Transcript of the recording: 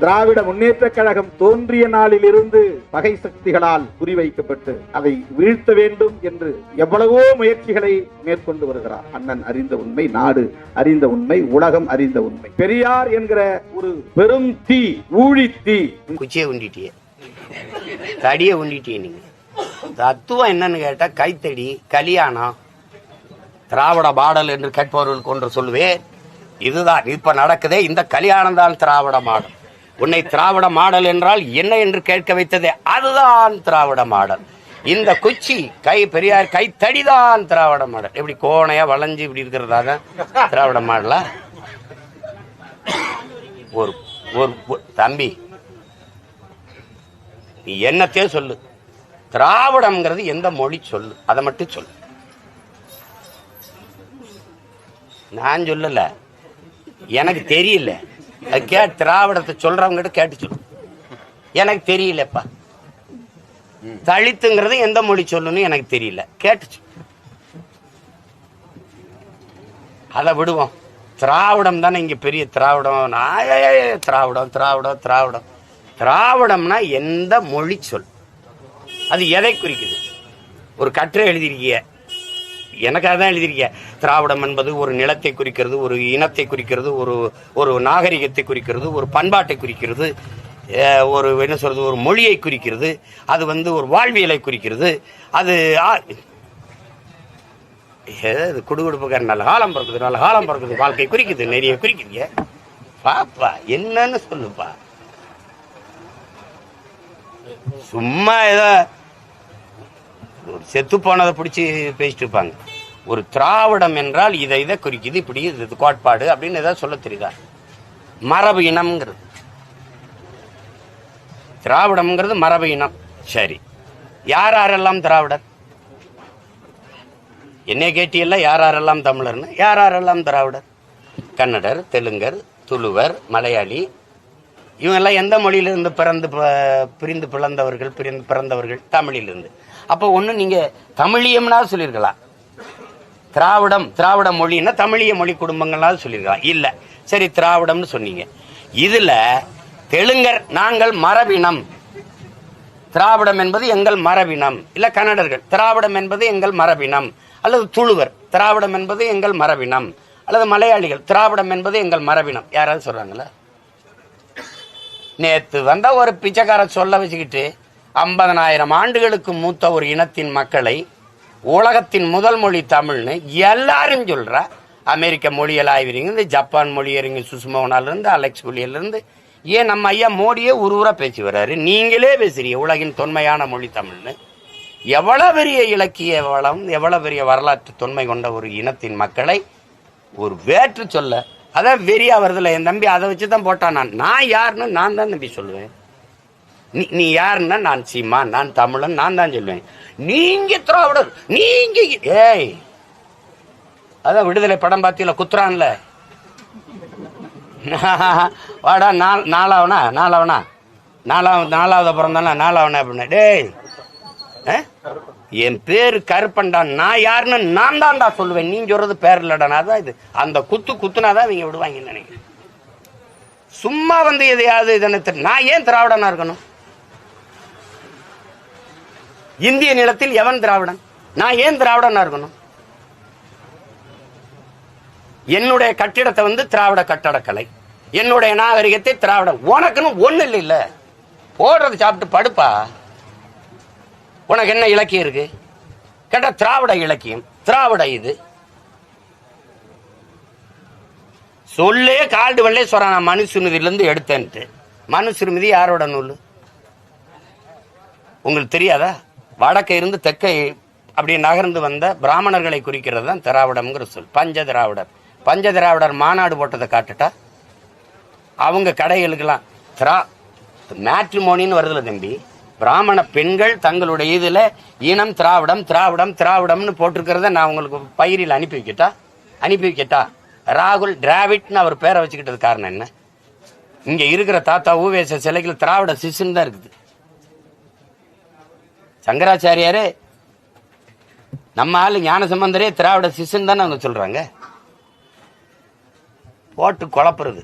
திராவிட முன்னேற்ற கழகம் தோன்றிய நாளிலிருந்து பகை சக்திகளால் குறிவைக்கப்பட்டு அதை வீழ்த்த வேண்டும் என்று எவ்வளவோ முயற்சிகளை மேற்கொண்டு வருகிறார். அண்ணன் அறிந்த உண்மை நாடு அறிந்த உண்மை உலகம் அறிந்த உண்மை. பெரியார் என்கிற ஒரு பெரும் தீ ஊழி தீ குச்சியை உண்டிட்டியே. தடியை உண்டிட்டியே நீங்க. தத்துவம் என்னன்னு கேட்டா கைத்தடி கலியாணம் திராவிட பாடல் என்று கேட்பவர்களுக்கு ஒன்று சொல்லுவேன். இதுதான் இப்ப நடக்குதே இந்த கல்யாணம் தான் திராவிட மாடல். உன்னை திராவிட மாடல் என்றால் என்ன என்று கேட்க வைத்ததே அதுதான் திராவிட மாடல். இந்த குச்சி கை பெரியார் கை தடிதான் திராவிட மாடல். எப்படி கோணையா வளைஞ்சு இப்படி இருக்கிறதா தான் திராவிட மாடலா? ஒரு ஒரு தம்பி நீ என்னத்தையே சொல்லு. திராவிடம்ங்கிறது எந்த மொழி சொல்லு. அதை மட்டும் சொல்லு. நான் சொல்லல. எனக்கு தெரியல. கே திராவிடத்தை சொல்றவங்ககிட்ட கேட்டு சொல்லு. எனக்கு தெரியலப்பா. தலித்துங்கிறது எந்த மொழி சொல்லணும் எனக்கு தெரியல. கேட்டு சொல்லு. அதை விடுவோம். திராவிடம் தானே இங்க பெரிய திராவிடம். நான் திராவிடம் திராவிடம் திராவிடம். திராவிடம்னா எந்த மொழி சொல்? அது எதை குறிக்குது? ஒரு கட்டுரை எழுதியிருக்கிய எனக்காக தான் எழுதியிருக்கிய. திராவிடம் என்பது ஒரு நிலத்தை குறிக்கிறது ஒரு இனத்தை குறிக்கிறது ஒரு ஒரு நாகரிகத்தை குறிக்கிறது ஒரு பண்பாட்டை குறிக்கிறது ஒரு என்ன சொல்றது ஒரு மொழியை குறிக்கிறது அது வந்து ஒரு வாழ்வியலை குறிக்கிறது. அது ஆ- ஏது குடுகுடுப்புக்கார நல்ல காலம் பிறக்குது நல்ல காலம் பிறக்குது வாழ்க்கை குறிக்குது நிறைய குறிக்குதுங்க. பாப்பா என்னன்னு சொல்லுப்பா. சும்மா ஏதோ ஒரு செத்து போனதை பிடிச்சி பேசிட்டு இருப்பாங்க. ஒரு திராவிடம் என்றால் இதை இதை குறிக்குது இப்படி இது இது கோட்பாடு அப்படின்னு ஏதாவது சொல்ல தெரியுதா? மரபு இனம்ங்கிறது. திராவிடம்ங்கிறது மரபு இனம். சரி. யார் யாரெல்லாம் திராவிடர்? என்னை கேட்டியல்ல யார் யாரெல்லாம் தமிழர்னு? யார் யாரெல்லாம் திராவிடர்? கன்னடர் தெலுங்கர் துளுவர் மலையாளி இவங்கெல்லாம் எந்த மொழியிலிருந்து பிறந்து பிரிந்து பிளந்தவர்கள் பிரிந்து பிறந்தவர்கள்? தமிழிலிருந்து. அப்போ ஒன்று நீங்கள் தமிழியம்னா சொல்லியிருக்கலாம் திராவிடம் திராவிட மொழின்னா தமிழிய மொழி குடும்பங்களாவது சொல்லியிருக்கலாம் இல்லை. சரி திராவிடம்னு சொன்னீங்க. இதில் தெலுங்கர் நாங்கள் மரபினம். திராவிடம் என்பது எங்கள் மரபினம். இல்லை கன்னடர்கள். திராவிடம் என்பது எங்கள் மரபினம். அல்லது துளுவர். திராவிடம் என்பது எங்கள் மரபினம். அல்லது மலையாளிகள். திராவிடம் என்பது எங்கள் மரபினம். யாராவது சொல்கிறாங்களா நேத்து வந்த ஒரு பிச்சைக்கார சொல்ல வச்சுக்கிட்டு ஐம்பதனாயிரம் ஆண்டுகளுக்கு மூத்த ஒரு இனத்தின் மக்களை உலகத்தின் முதல் மொழி தமிழ்னு எல்லாரும் சொல்கிற அமெரிக்க மொழியல் ஆய்வறிங்க ஜப்பான் மொழியறிங்க சுஷ்மோனாலேருந்து அலெக்ஸ் குலியில ஏன் நம்ம ஐயா மோடியே ஒரு ஊரா பேசி வர்றாரு? நீங்களே பேசுறீங்க உலகின் தொன்மையான மொழி தமிழ்னு. எவ்வளோ பெரிய இலக்கிய வளம் எவ்வளோ பெரிய வரலாற்று தொன்மை கொண்ட ஒரு இனத்தின் மக்களை ஒரு வேற்று சொல்ல அதான் வெறியா வருதுல என் தம்பி அதை வச்சு தான் போட்டான் நான். நான் யாருன்னு நான் தான் தம்பி சொல்லுவேன். நீ நீ யாருன்னா நான் சீமா நான் தமிழன் நான் தான் சொல்லுவேன். நீங்க திராவிடர் நீங்க ஏய் அதான் விடுதலை படம் பார்த்தீங்களா குத்துறான்ல. வாடா நாள் நாலாவனா நாலாவனா? நாலாவது நாலாவது பிறந்தானா நாலாவனா அப்படின்னா டேய் ஆ? என் பேர் கருப்பன்டா நான் யாருன்னு நான் தான்டா சொல்லுவேன். நீ சொல்றது பேர் இல்லடா இது. அந்த குத்து குத்துனாதான் இவங்க விடுவாங்கன்னு நினைக்கிறேன். சும்மா வந்து எதையாவது இதனை நான் ஏன் திராவிடனா இருக்கணும்? இந்திய நிலத்தில் எவன் திராவிடன்? நான் ஏன் திராவிடனா இருக்கணும்? என்னுடைய கட்டிடத்தை வந்து திராவிட கட்டடக்கலை. என்னுடைய நாகரிகத்தை திராவிடம் உனக்குன்னு ஒண்ணு இல்லை இல்ல போடுறது சாப்பிட்டு படுப்பா. உனக்கு என்ன இலக்கியம் இருக்கு? கேட்ட திராவிட இலக்கியம். திராவிட இது. சொல்லே கால்டு வெள்ளே சொல்றான் நான் மனுசுமிதியிலிருந்து எடுத்தேன்ட்டு. மனுசுமிதி யாரோட நூல்? உங்களுக்கு தெரியாதா? வடக்கை இருந்து தெற்கை அப்படி நகர்ந்து வந்த பிராமணர்களை குறிக்கிறது தான் திராவிடம்ங்கிற சொல். பஞ்ச திராவிடர். பஞ்ச திராவிடர் மாநாடு போட்டதை காட்டுட்டா? அவங்க கடைகளுக்கெல்லாம் திரா மேட்ரிமோனின்னு வருதுல தம்பி. பிராமண பெண்கள் தங்களுடைய இதில் இனம் திராவிடம் திராவிடம் திராவிடம்னு போட்டிருக்கிறத நான் உங்களுக்கு பயிரில் அனுப்பி வைக்கட்டா? அனுப்பி வைக்கட்டா? ராகுல் டிராவிட்னு அவர் பேரை வச்சுக்கிட்டது காரணம் என்ன? இங்கே இருக்கிற தாத்தா ஊவேச சிலைகள் திராவிட சிசுன்னு தான் இருக்குது. சங்கராச்சாரியாரே நம்ம ஆள் ஞானசம்பந்தரே திராவிட சிசுன்னு தானே அவங்க சொல்கிறாங்க போட்டு குழப்புறது.